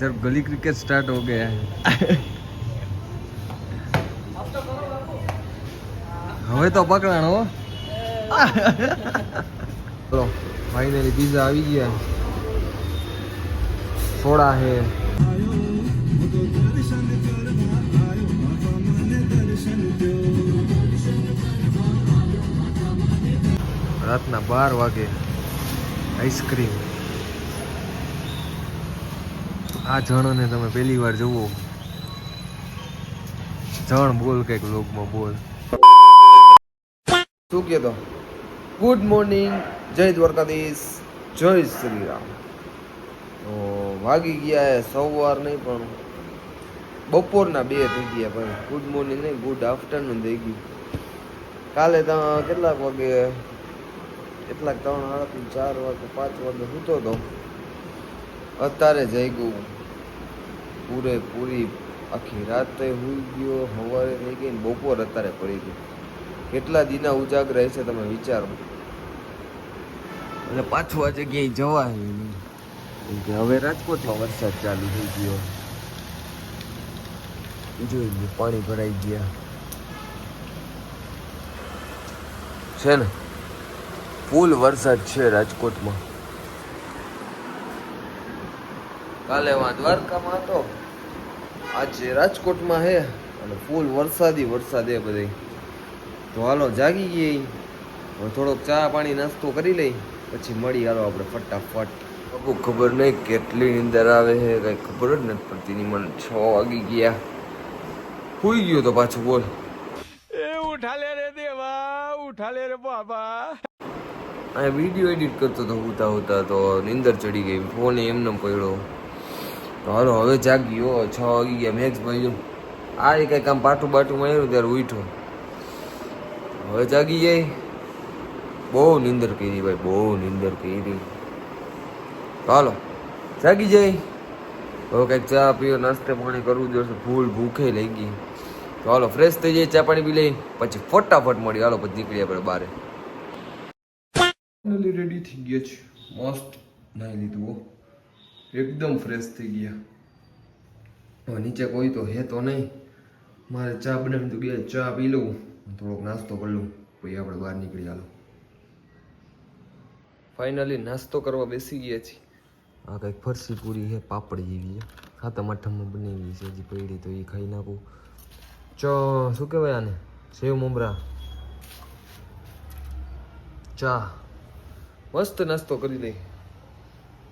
इधर गली cricket start हो गया है હવે તો પકડાણો હો. ચલો ફાઇનલી પીઝા આવી ગયા સોડા હે રાતના બાર વાગે આઈસ્ક્રીમ આ જણને તમે પહેલી વાર જુઓ. જણ બોલ કંઈક લોકમાં બોલ. શું કહેતો ગુડ મોર્નિંગ જય દ્વારકાધીશ, જય શ્રી રામ તો વાગી ગયા એ સવાર નહીં પણ બપોરના બે થઈ ગયા ભાઈ. ગુડ મોર્નિંગ નહીં ગુડ આફ્ટરનૂન થઈ ગયું. કાલે ત્યાં કેટલાક વાગે? કેટલાક ત્રણ, સાડા ચાર વાગે, પાંચ વાગે સૂતો હતો અત્યારે જઈ ગયું પૂરેપૂરી આખી રાત તો હુઈ ગયો સવારે થઈ ગઈ ને બપોર અત્યારે પડી ગયું કેટલા દિના ઉજાગર છે તમે વિચારો. એટલે પાછું આ જગ્યાએ જવાય નહીં. હવે રાજકોટમાં વરસાદ ચાલુ થઈ ગયો. જોઈ લઈએ પાણી ભરાઈ ગયા. છે ને? ફૂલ વરસાદ છે રાજકોટમાં. કાલે વાં દ્વારકામાં હતો. આજે રાજકોટમાં હે અને ફૂલ વરસાદી વરસાદ એ બધે. તો હાલો જાગી ગઈ. હવે થોડોક ચા પાણી નાસ્તો કરી લઈ પછી મળી હાલો આપણે ફટાફટ. બાપુ ખબર નહીં કેટલી નીંદર આવે છે કંઈ ખબર જ નથી પડતી ની મને છ વાગી ગયા. સુઈ ગયો તો પાછું બોલ. એ ઉઠાલે રે દેવા ઉઠાલે રે બાબા. આ વીડિયો એડિટ કરતો તો હોતા હોતા તો નીંદર ચડી ગઈ ફોન એમને પડ્યો. તો હાલો, હવે જાગ્યો છ વાગી ગયા મેક્સ ભાઈ આ એ કંઈક આમ પાટું બાટું માર્યું ત્યારે ઉઠો. હવે જાગી જાય. બહુ નીંદર કરી, ભાઈ, બહુ નીંદર કરી. હાલો, જાગી જાય. હવે કંઈક ચા પીઓ, નાસ્તે પાણી કરવું જોશે ફૂલ ભૂખે લઈ ગઈ. તો હાલો ફ્રેશ થઈ જાય ચા પાણી પી લઈ પછી ફટાફટ મળી, હાલો, પછી નીકળી આપણે બારે. રેડી થઈ ગયા છે. મસ્ત નાઈ લીધું એકદમ ફ્રેશ થઈ ગયા. નીચે કોઈ તો હે તો નહીં. મારે ચા બનાવી તો ગયા ચા પી લઉં. થોડોક નાસ્તો કરી લઉં. પછી આપણે બહાર નીકળી હાલો. ફાઇનલી નાસ્તો કરવા બેસી ગયા છીએ. આ કંઈક ફરસી પૂરી છે પાપડ જેવી છે ખાતા મઠમમાં બનાવી છે, હજી પડી તો એ ખાઈ નાખું. ચ, શું કહેવાય આને? સેવ મમરા. ચા. મસ્ત નાસ્તો કરી લઈ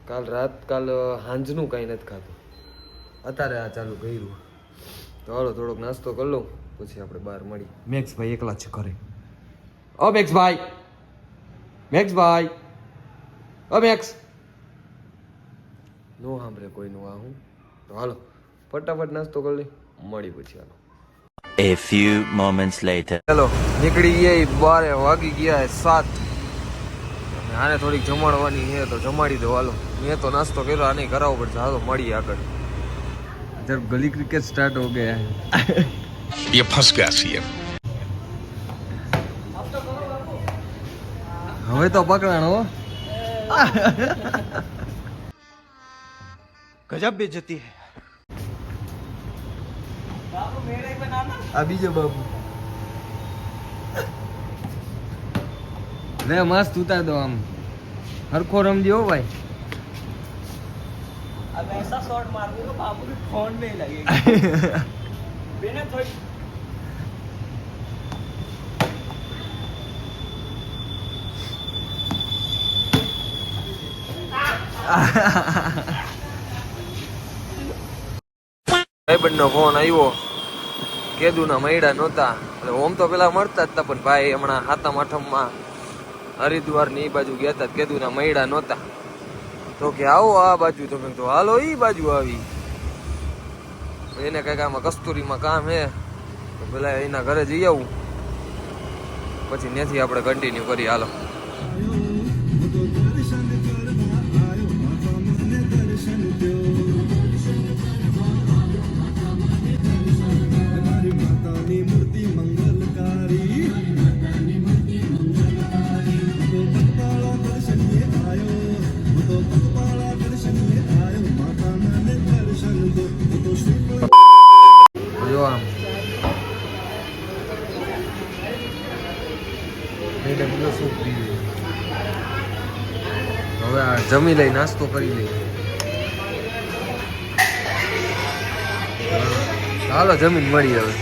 કાલ રાત કાલ સાંજનું કાંઈ નથી ખાતું અત્યારે આ ચાલુ કર્યું. તો હાલો થોડોક નાસ્તો કરી લઉં પછી આપણે બહાર મળી મેક્સ ભાઈ એકલા જ છે ઘરે. ઓ મેક્સ ભાઈ મેક્સ ભાઈ ઓ મેક્સ નો સાંભળે કોઈનું આ હું. તો હાલો ફટાફટ નાસ્તો કરી લઈ મળી પછી હાલો. A few moments later. ચાલો નીકળી ગયા બારે વાગી ગયા સાત. આને થોડીક જમાડવાની છે તો જમાડી દો હાલો મેં તો નાસ્તો કર્યો આને કરાવવો પડશે હાલો મળીએ આગળ જબ ગલી ક્રિકેટ સ્ટાર્ટ હો ગયા હે ये फंस गया सीएम હવે તો પકડાણો હો. गजब बेइज्जती है આ બીજો બાબુ લે મસ્ત ઉતાર દો આમ હરખો રમજો હો ભાઈ अब ऐसा शॉट मार दूंगा बाबू के फोन में ही लगेगा बिना थोड़ी ભાઈબંધનો ફોન આવ્યો કેદુના મૈડા નહોતા એટલે ઓમ તો પેલા મળતા જ હતા પણ ભાઈ હમણાં હાથમ આઠમમાં હરિદ્વારની એ બાજુ ગયા હતા કેદુના મૈડા નહોતા. તો કે, આવો આ બાજુ. તો મેં કીધું, હાલો, ઈ બાજુ આવી. એને કંઈક આમાં કસ્તુરીમાં કામ હે. તો પેલા એના ઘરે જઈ આવું. પછી ત્યાંથી આપણે કન્ટિન્યુ કરી, હાલો. જો આમ. હવે આ જમી લઈ, નાસ્તો કરી લઈ. હાલો જમીન મળી હવે.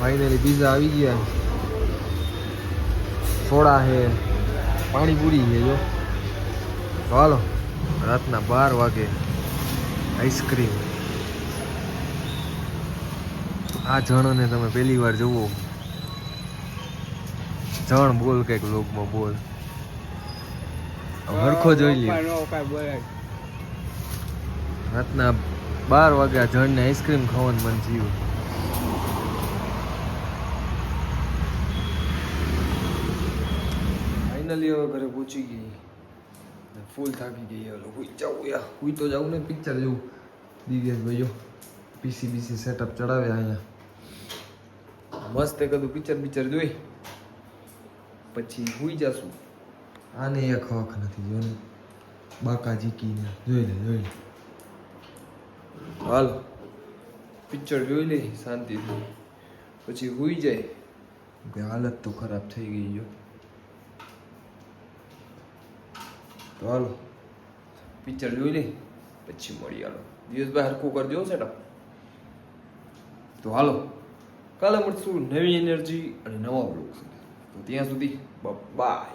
ફાઈનલી બીજા આવી ગયા. થોડા છે પાણીપુરી છે જો. હાલો રાતના બાર વાગે. આઈસ્ક્રીમ. આ જણને તમે પહેલી વાર જુઓ. જણ બોલ કંઈક લોકમાં બોલ. હરખો જોઈ લે. રાતના બાર વાગ્યા જણને આઈસ્ક્રીમ ખાવાનું મન થયું. ફાઇનલી હવે ઘરે પહોંચી ગઈ. ફૂલ થાકી ગઈ હવે હુઈ જાઉં યા હુઈ તો જાઉં ને પિક્ચર જોઉં. દિવ્યેશ ભાઈઓ પીસી બીસી સેટઅપ ચડાવ્યા અહીંયા. મસ્ત કદું પિક્ચર પિક્ચર જોઈ. પછી હુઈ જાશું. આને એક હક નથી જોને બાકા જીકીને જોઈ લે જોઈ લે. હાલ. પિક્ચર જોઈ લે, શાંતિથી. પછી હુઈ જાય. હાલત તો ખરાબ થઈ ગઈ, જો. તો હાલો. પિક્ચર જોઈ લે, પછી મળી હાલો. દિવસભાઈ હરખું કરજો સેટઅપ તો હાલો. કાલે મળશું નવી એનર્જી અને નવા બ્લોગ સુધી. તો ત્યાં સુધી બાય